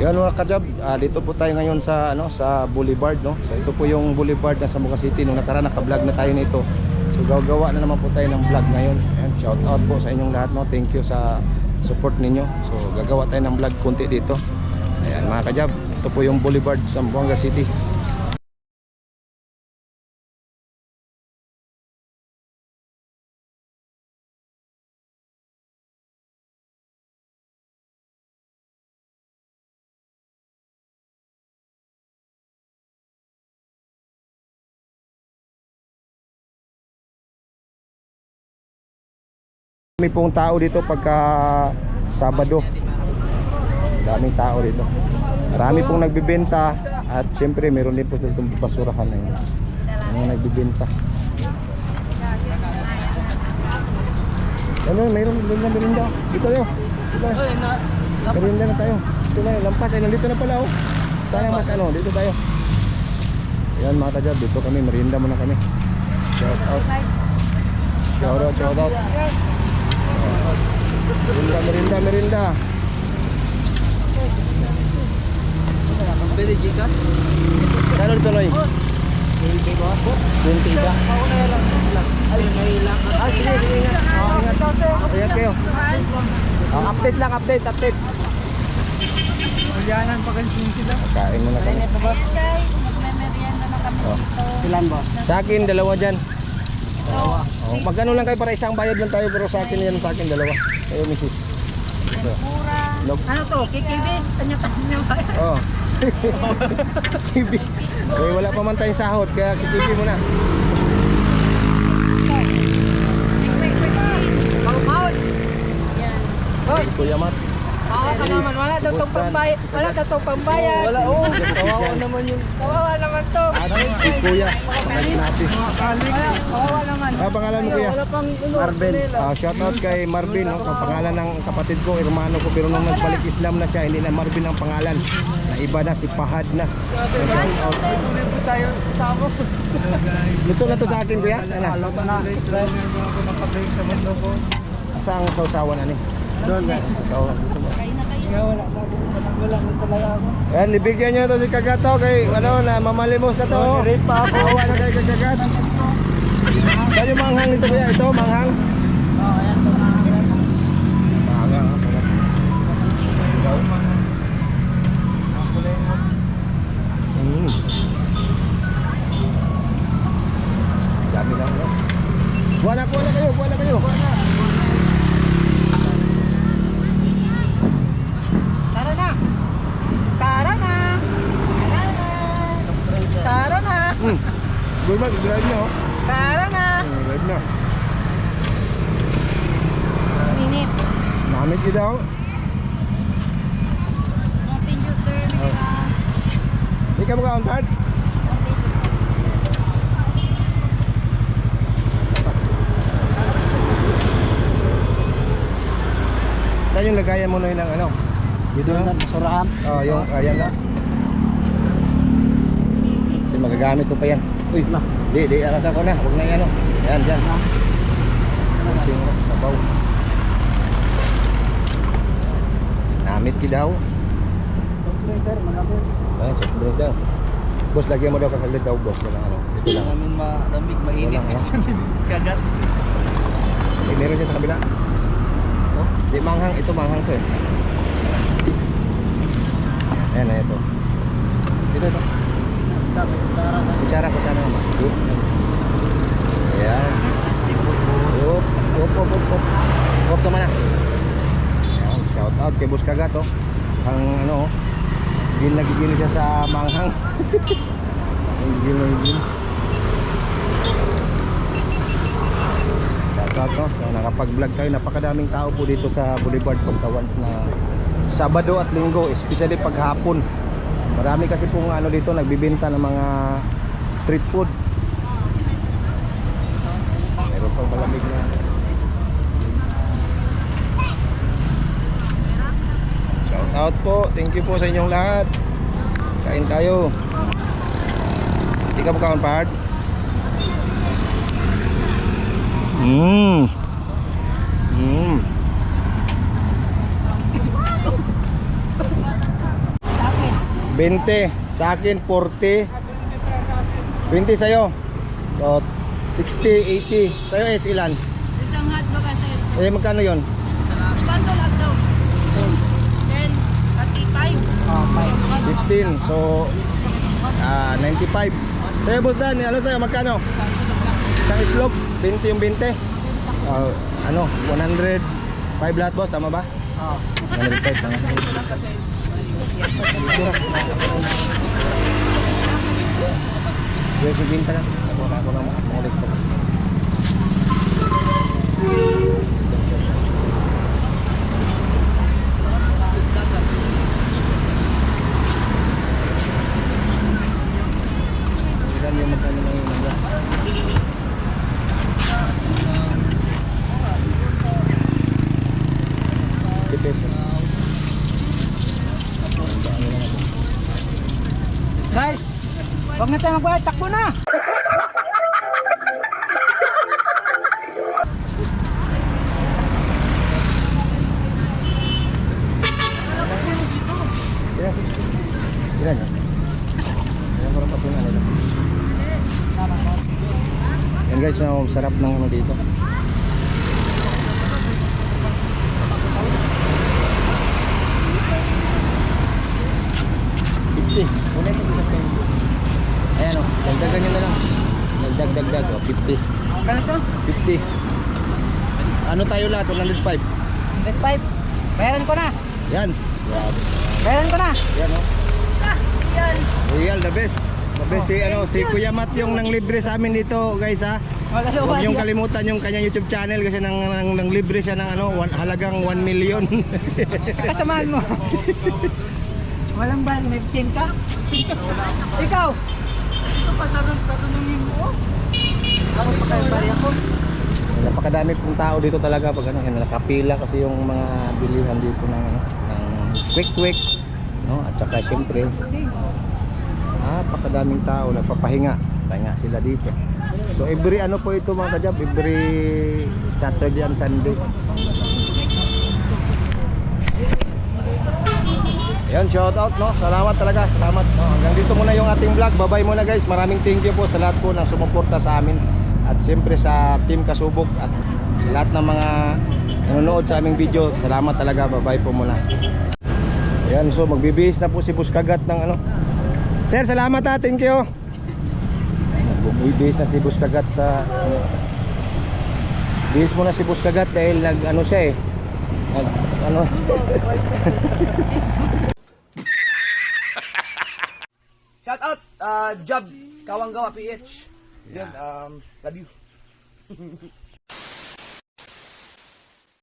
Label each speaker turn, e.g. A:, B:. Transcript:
A: Yan mga kajab, ah, dito po tayo ngayon sa ano sa Boulevard no. So ito po yung Boulevard na sa Muga City nung nakaraan naka-vlog na tayo nito. So gagawa na naman po tayo ng vlog ngayon. Ayan, shout out po sa inyong lahat no. Thank you sa support ninyo. So gagawa tayo ng vlog konti dito. Ayan mga kajab, ito po yung Boulevard sa Muga City. May pong tao dito pagka Sabado. Daming tao dito. Marami pong nagbibenta at siyempre meron din po itong basurahan na yun. Mga nagbibenta. Ano, mayroon din na merinda. Dito tayo. Dito tayo. Merinda na tayo. Dito tayo. Lampas. Ay, nandito na pala oh. Sana mas ano, dito tayo. Yan mga kajab, dito kami. Merinda muna kami. Shout out. Shout out, shout out. Merinda, merinda, merinda.
B: Pwede Gcash?
A: Kano dito Noy?
B: 20 ba?
A: 20 ka.
B: Ay, may lang. Ay, sige, sige. ingat.
A: Oh, ingat. Ingat kayo. Oh, update lang, update, update.
B: Magyanan pa kansin sila.
A: Kain muna kami.
C: Ayan guys, magme-merienda na kami
A: Oh.
C: dito.
B: Ilan ba?
A: Sa akin, dalawa dyan. Oh, magkano lang kayo para isang bayad lang tayo pero sa akin yan sa akin dalawa. Kayo misis. Ito.
C: Mura.
A: Log.
C: Ano to? Kikibi? Tanya-tanya ba?
A: Oh. Kibi. Eh, wala pa man tayong sahod kaya kikibi mo na.
C: Bawal. Yan.
A: Kuya Mat.
C: Oo ka naman. Wala daw tong pambayad. Wala daw tong pambayad.
B: Wala, oh. Kawawa naman yun.
C: Kawawa naman to.
A: At si Kuya. Pangalan natin.
C: Kawawa naman.
A: Ah, pangalan mo Kuya?
B: Wala pang ano.
A: Marvin. Ah, shout out kay Marvin, no? Ang pangalan ng kapatid ko, hermano ko, pero nung nagbalik Islam na siya, hindi na Marvin ang pangalan. Na iba na, si Pahad na. Shout out.
B: Tayo sa ako.
A: Luto na to sa akin, kuya. Ano?
B: Alam na. ako nakabreak sa mundo ko.
A: Saan ang sausawan ani?
B: Doon na.
A: Sausawan. Ba?
B: Kaya wala na ako. Wala na talaga ako.
A: Ayan, ibigyan niyo to si Kagato kay ano na mamalimos na to. oh.
B: Nag-rate pa ako.
A: Awa na kay Kagagat. Saan yung manghang nito kuya? Ito, manghang?
B: Oo, ayan to.
A: Manghang. Mm. Dami lang no? Buwan na, buwan na kayo, buwan na kayo.
C: Tara na. Tara na. Tara na.
A: Hmm. Boy mag, drive na oh.
C: Tara na.
A: Hmm, Drive na.
C: Minit.
A: Namit kita oh.
C: Thank you sir.
A: Ikaw mo ka on card? Saan yung lagayan mo na yun ng ano? Dito na?
B: Surahan.
A: Oo, yung ayan na. Magagamit ko pa yan. Uy,
B: Na.
A: di, di, alata ko na. Huwag na yan, oh. Yan, dyan. Kunting sabaw. Namit ki daw.
B: Sir, manapin.
A: Ay, soft drink daw. Boss, lagyan mo daw kasaglit daw, boss. Wala ano. Ito lang.
B: namin malamig, mainit. Kasi kagat.
A: Eh, meron dyan sa kabila. Oh, di manghang. Ito manghang to eh. Ayan na ito. Dito, ito. Kutsara, kutsara naman. Oop. Ayan. Oop, oop, oop, oop, oop. Naman na. Shout out kay Boss Kagat, oh. Ang ano, oh. Gin na siya sa manghang. Ang gigil na gigil. Shout out, no? So, nakapag-vlog tayo. Napakadaming tao po dito sa Boulevard pagka once na Sabado at Linggo, especially pag hapon. Marami kasi pong ano dito nagbibenta ng mga street food. Meron pang malamig na. Shout out po. Thank you po sa inyong lahat. Kain tayo. Hindi ka mukhaon, Pard? 20. Sa akin, 40. 20 sa'yo. So, 60, 80. Sa'yo is ilan?
C: Isang hotdog kasi.
A: Eh, magkano yon?
C: Bundle hotdog. 10, 35.
B: Oh, bye.
A: 15. So, ah 95. Sa'yo, boss Dan, ano sa'yo, magkano? Isang islog, 20 yung 20. Ah, ano, 105 lahat, boss, tama ba?
B: Oh.
A: 105 tama. Ibinta lang. Ako na ako na makulit ko. Ilan yung magkano na yun? Ilan? 50 pesos.
B: Guys, huwag na tayo magbayad. Takbo na!
A: Ilan 60? Ilan yun? Ilan parang patungan nila. Yan guys, sarap ng ano dito. Fifty. Wala ito sa pengo. Ayan o, dagdagan nyo na lang. Dagdag, dagdag. O, 50.
B: Kano to?
A: 50. Ano tayo lahat? 105.
B: 105. Bayaran ko na.
A: Yan. Grabe.
B: Bayaran ko na.
A: Yan o. Real, the best. The best si, ano, si Kuya Mat yung nang libre sa amin dito guys ha. Huwag niyong kalimutan yung kanyang YouTube channel kasi nang, nang, nang libre siya ng ano, one, halagang 1 million.
B: Kasamahan mo. Walang bayad. May 10 ka? Ikaw! Tatanungin mo. Ako pa kayo bari ako.
A: Napakadami pong tao dito talaga pag ano, nakapila kasi yung mga bilihan dito ng ano, ng quick quick, no? At saka siyempre, napakadaming tao nagpapahinga. Pahinga sila dito. So every ano po ito mga kajab, every Saturday and Sunday. Yan, shout out no. Salamat talaga. Salamat. No. Hanggang dito muna yung ating vlog. Bye-bye muna guys. Maraming thank you po sa lahat po ng sumuporta sa amin. At siyempre sa Team Kasubok at sa lahat ng mga nanonood sa aming video. Salamat talaga. Bye-bye po muna. Yan, so magbibihis na po si Buskagat ng ano. Sir, salamat ha. Thank you. Magbibihis na si Buskagat sa ano. Bihis mo na si Buskagat dahil nag ano siya eh. Nag, ano.
D: Shout out, uh, Job Kawanggawa PH. Yun, um, love you.